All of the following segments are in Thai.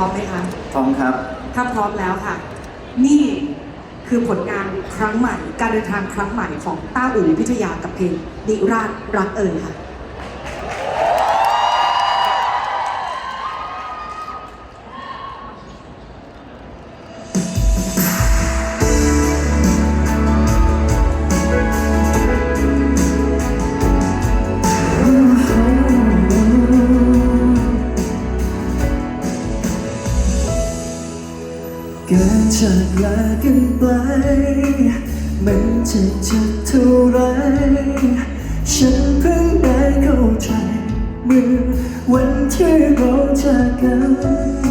ร้อมไหมคะ พร้อมครับ ถ้าพร้อมแล้วค่ะ นี่คือผลงานครั้งใหม่ การเดินทางครั้งใหม่ของต้าอู่พิทยากับเพลงดิราชรักเอ่ยค่ะ การจากลากันไป มันจะเจ็บเท่าไร ฉันเพิ่งได้เข้าใจเมื่อวันที่เราจากกัน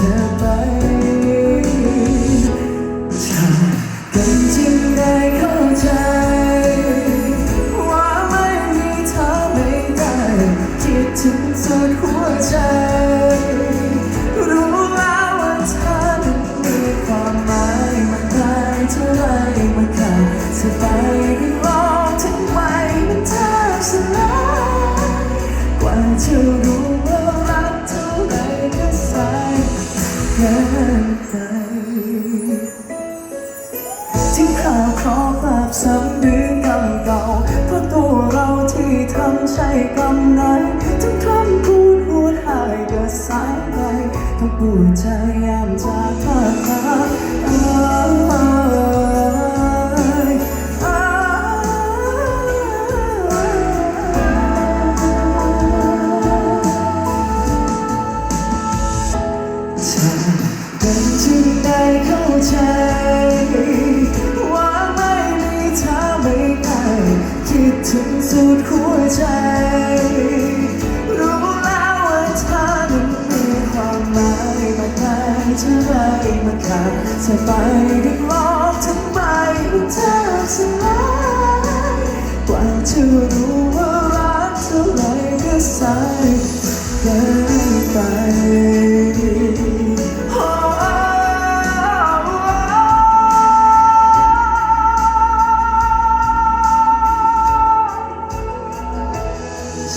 อยเธอไปถ้ากันจริงได้เข้าใจ ว่าไม่มีเธอไม่ได้ คิดถึงสุดหัวใจ รู้แล้วว่าเธอนั้นมีความหมายมากมายเท่าไรมันขาดสบายกันลองทำไมมันแทบสลายกว่าจะรู้ว่ารั อภาพซ้ำหรือกรรมเก่าเพราะตัวเราที่ทำใช่กรรมไหนทั้งคำพูดพูดหายเกิดสายไปต้องปวดใจยามจากภาพตาเอ้ยเอ้ยเธอเป็นจึงได้เข้าใจ ถึงสุดหัวใจ รู้แล้วว่าเธอนั้นมีความหมายมากมายเท่าไรมันขาดสบายได้ลองทำไมมันแทบสลายกว่าจะรู้ว่ารักเท่าไรก็สายเกินไป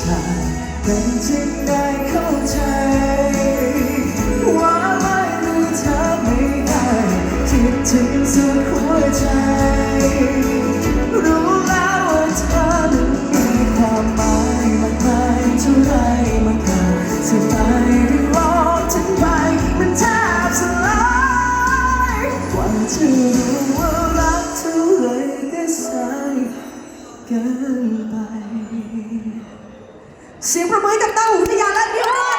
ฉันเป็นจึงได้เข้าใจ ว่าไม่มีเธอไม่ได้คิดถึงสุดหัวใจ รู้แล้วว่าเธอนั้นมีความหมายมากมายเท่าไรมันขาดสบายได้ลองถึงไปมันแทบสลายกว่าจะรู้ว่ารักเท่าไรก็สายเกินไป เสียงประมือให้กับต้าอู่พิทยาและดิราชรั